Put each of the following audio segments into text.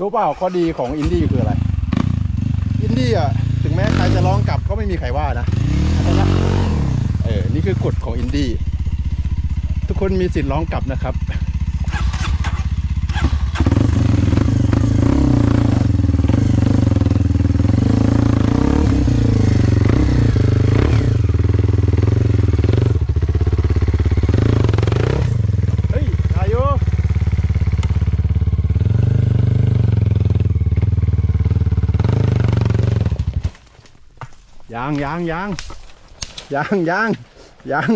รู้เปล่าข้อดีของอินดี้คืออะไร อินดี้อะถึงแม้ใครจะร้องกลับก็ไม่มีใครว่านะเออนี่คือกฎของอินดี้ทุกคนมีสิทธิ์ร้องกลับนะครับ เฮ้ยอายุ ยังยังยังยังยังยัง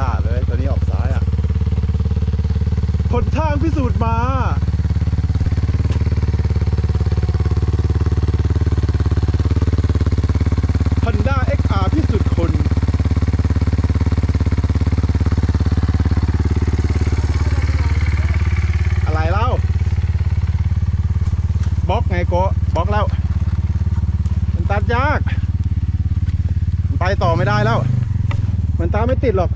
ลาดเลยตัวนี้ออกซ้ายอะผลทางพิสูจน์มา Honda XR พิสุทธิ์คน อะไรเล่าบล็อกไงโกะบล็อกแล้ว มันตัด ยาก ไปต่อไม่ได้แล้ว มันตามไม่ติดหรอก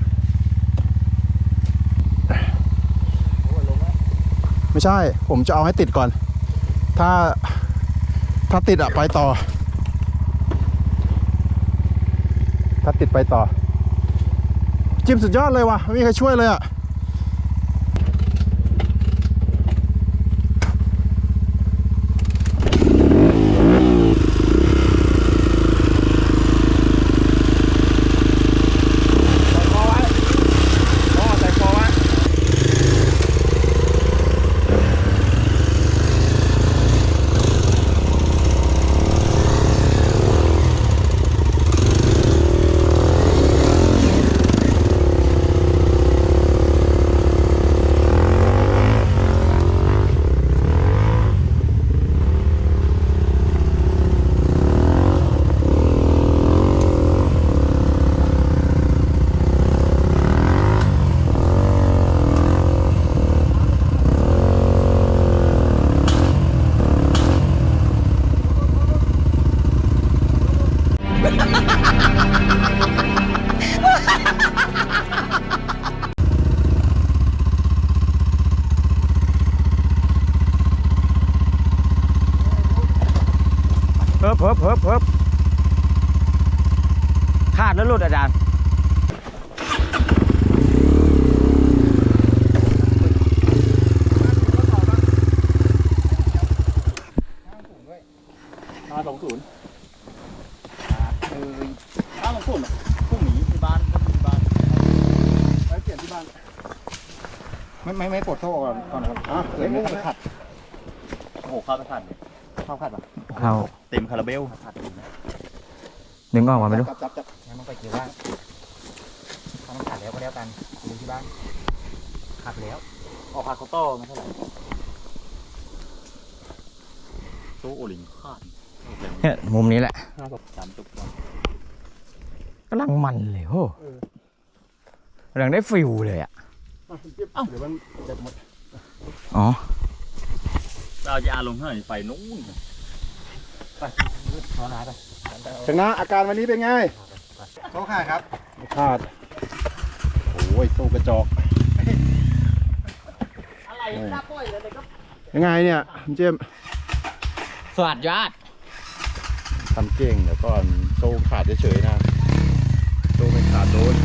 ไม่ใช่ ผมจะเอาให้ติดก่อน ถ้าถ้าติดอะไปต่อ ถ้าติดไปต่อ จิมสุดยอดเลยว่ะ ไม่มีใครช่วยเลยอะ เฮิบเฮิบเฮิบเฮิบขาดแล้วหลุดอาจารย์ห้าสองศูนย์คือถ้ามันพุ่งพุ่งหนีที่บ้านก็ที่บ้านไปเปลี่ยนที่บ้าน ไม่ไม่ไม่ปลดโซ่ก่อนก่อนครับอะเล็กมุ้งนะขัด โอ้โหเข้าไปขัดเลย เข้าขัดปะเข้าเต็มคาราเบลขัดอยู่นะดึงออกมาไม่รู้จับจับจับงั้นมันไปเกี่ยวว่าถ้ามันขัดแล้วก็แล้วกันดูที่บ้านขัดแล้ว ออกขัดเขาโต้ไม่เท่าไหร่โซ่โอลิงขาดเนี่ยมุมนี้แหละห้าสองสามตุกก่อนกำลังมันเลยโหกำลังได้ฟิลเลยอะอะจิ๊บเดี๋ยวมันจะหมดอ๋อ เราจะอาลงเท่าไหร่ไปนู้นไปขอหาไปชนะอาการวันนี้เป็นไงโซ่ขาดครับขาดโอ้ยสู้กระจอกอะไรน่าปล่อยเลยก็ยังไงเนี่ยคุณเจมส์สวัสดียอดทำเก่งเดี๋ยวก่อนโซ่ขาดเฉยๆนะโซ่ไม่ขาดโดน